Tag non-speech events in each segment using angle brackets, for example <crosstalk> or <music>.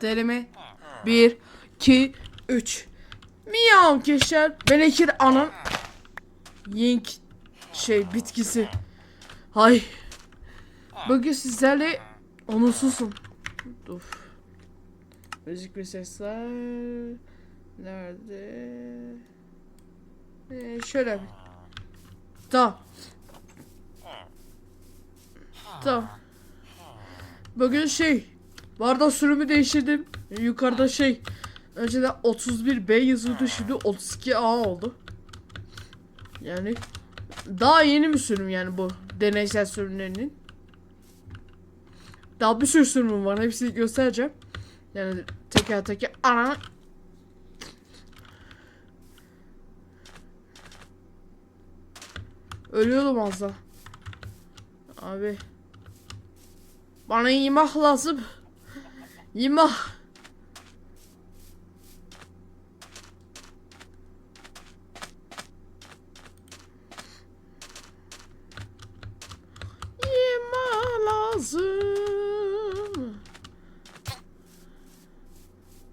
Deneme. 1, 2, 3. Miyav keşer. Belekir anam. Yink şey bitkisi. Hay. Bugün sizlerle onursuzum. Uf. Müzik ve sesler. Nerede? Ee, şöyle bir. Tamam. Tamam. Bugün şey. Barda sürümü değiştirdim. Yukarıda şey. Önceden 31B yazıyordu şimdi 32A oldu. Yani daha yeni bir sürüm yani bu deneysel sürümlerinin. Daha bir sürü sürümüm var. Hepsini göstereceğim. Yani teker teker ana Ölüyordum az daha. Abi. Bana yemek lazım. Yemek. Yemek lazım.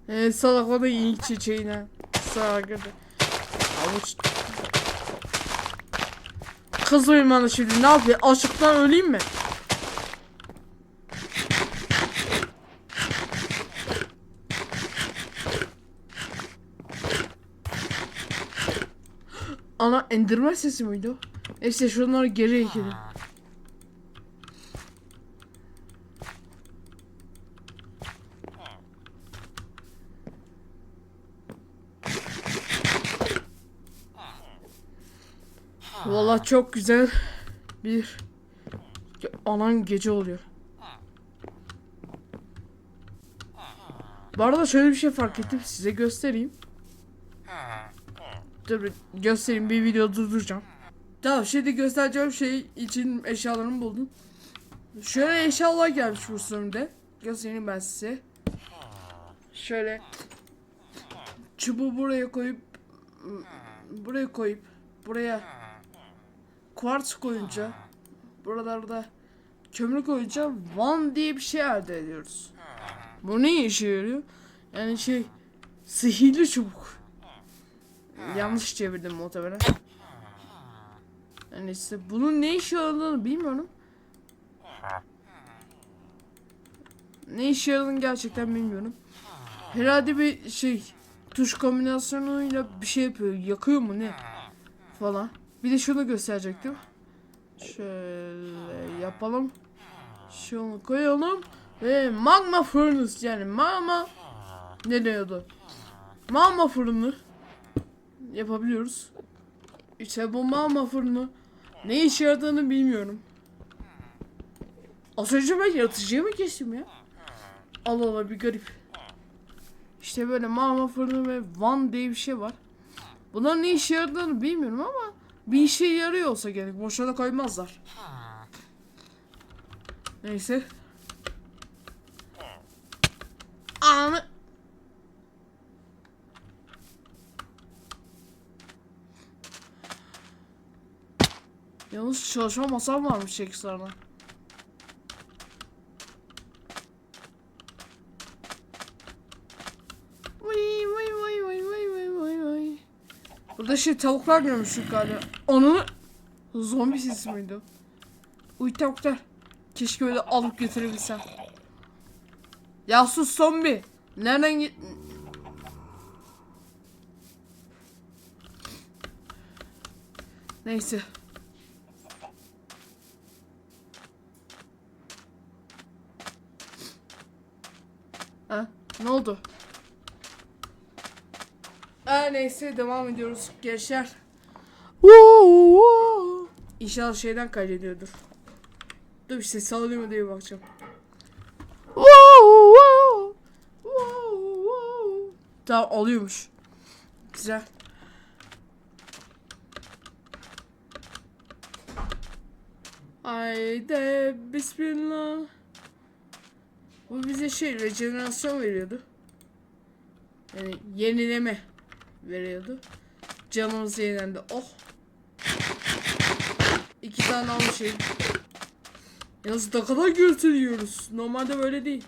Evet salakladı ilk çiçeğine. Salakladı. Avuç. Kızmayın bana şimdi ne yapayım? Açlıktan öleyim mi? Ana endirme sesi miydi o? Neyse şunları geri ekelim. Valla çok güzel bir anan gece oluyor. Bu arada şöyle bir şey fark ettim size göstereyim. Dur göstereyim bir video durduracağım. Tamam şimdi göstereceğim şey için eşyalarımı buldum. Şöyle eşyalar gelmiş bu sürümde. Göstereyim ben size. Şöyle çubuğu buraya koyup buraya koyup buraya kuartz koyunca buralarda kömür koyunca van diye bir şey elde ediyoruz. Bu ne işe yarıyor? Yani şey sihirli çubuk. Yanlış çevirdim muhtemelen. Yani işte bunun ne işe yaradığını bilmiyorum. Ne işe yaradığını gerçekten bilmiyorum. Herhalde bir şey tuş kombinasyonuyla bir şey yapıyor. Yakıyor mu ne? Falan. Bir de şunu gösterecektim. Şöyle yapalım. Şunu koyalım. Ve magma furnace yani magma ne diyordu? Magma fırını yapabiliyoruz. İşte bu magma fırını ne işe yaradığını bilmiyorum. Az önce ben yaratıcıya mı geçtim ya? Allah Allah bir garip. İşte böyle magma fırını ve van diye bir şey var. Bunların ne işe yaradığını bilmiyorum ama bir işe yarıyor olsa gerek. Boşuna koymazlar. Neyse. Anı. Yalnız çalışma masam varmış vay. Burada şey tavuklar görmüştük galiba. Onu zombi sesi miydi? Uy tavuklar. Keşke öyle alıp götürebilsem. Ya sus zombi. Nereden git? Neyse. Ha? Ne oldu? Aa, neyse devam ediyoruz gençler. İnşallah şeyden kaydediyordur. Dur bir ses alıyor mu diye bakacağım. Tamam alıyormuş. Güzel. Haydi bismillah. Bu bize şey rejenerasyon veriyordu. Yani yenileme veriyordu. Canımız yenilendi. Oh. İki tane almışım. Şey. Yalnız ne kadar gürültü yiyoruz. Normalde böyle değil.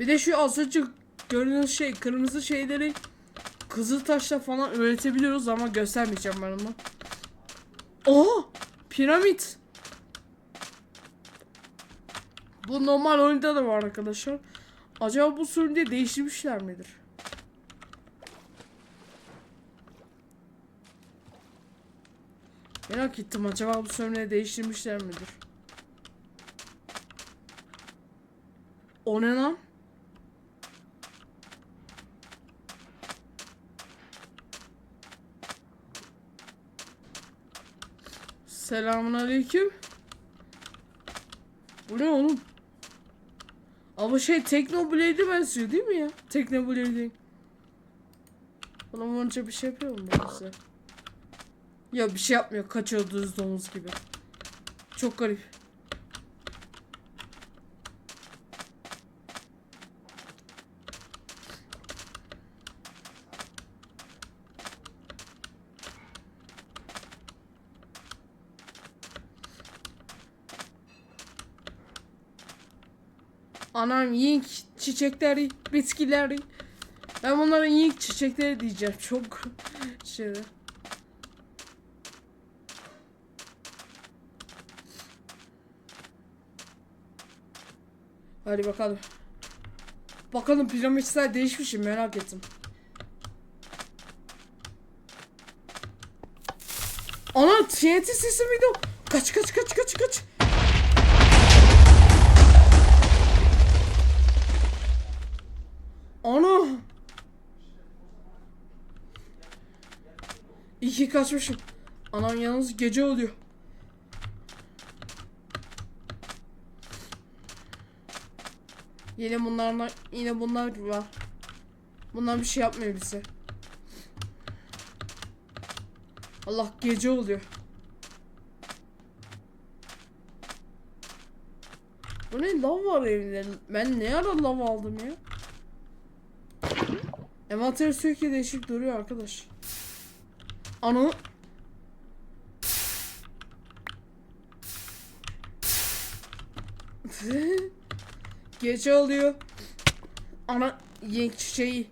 Bir de şu azıcık görünen şey kırmızı şeyleri kızıl taşla falan üretebiliyoruz ama göstermeyeceğim ben onu. Oha! Piramit. Bu normal oyunda da var arkadaşlar. Acaba bu sürümde değiştirmişler midir? Merak ettim acaba bu sürümde değiştirmişler midir? O ne lan? Selamun aleyküm. Bu ne oğlum? Ama şey Teknoblade'e benziyor değil mi ya? Teknoblade'e. Bana vurunca bir şey yapıyor mu size? Ya bir şey yapmıyor. Kaçıyor düz domuz gibi. Çok garip. Anam yink çiçekleri, bitkileri. Ben bunlara yink çiçekleri diyeceğim. Çok şey. Hadi bakalım. Bakalım piramitler değişmiş mi merak ettim. Ana TNT sesi miydi o? Kaç kaç kaç kaç kaç. Ana. İyi kaçmışım. Anam yalnız gece oluyor. Yine bunlarla yine bunlar var. Bunlar bir şey yapmıyor bize. Allah gece oluyor. Bu ne lav var evde? Ben ne ara lav aldım ya? Envanter sürekli değişik duruyor arkadaş. Ana <laughs> Gece oluyor. Ana yenk çiçeği.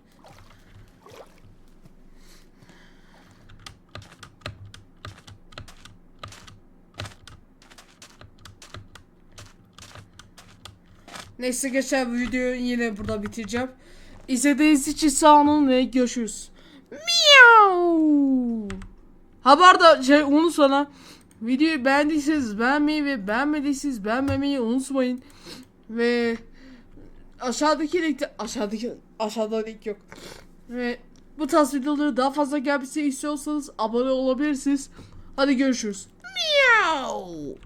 Neyse geçen videoyu yine burada bitireceğim. İzlediğiniz için sağ olun ve görüşürüz. Miau. Ha şey onu sana videoyu beğendiyseniz beğenmeyi ve beğenmediyseniz beğenmemeyi unutmayın. Ve aşağıdaki linkte aşağıdaki aşağıda link yok. Ve bu tarz videoları daha fazla gelmesini istiyorsanız abone olabilirsiniz. Hadi görüşürüz. Miau.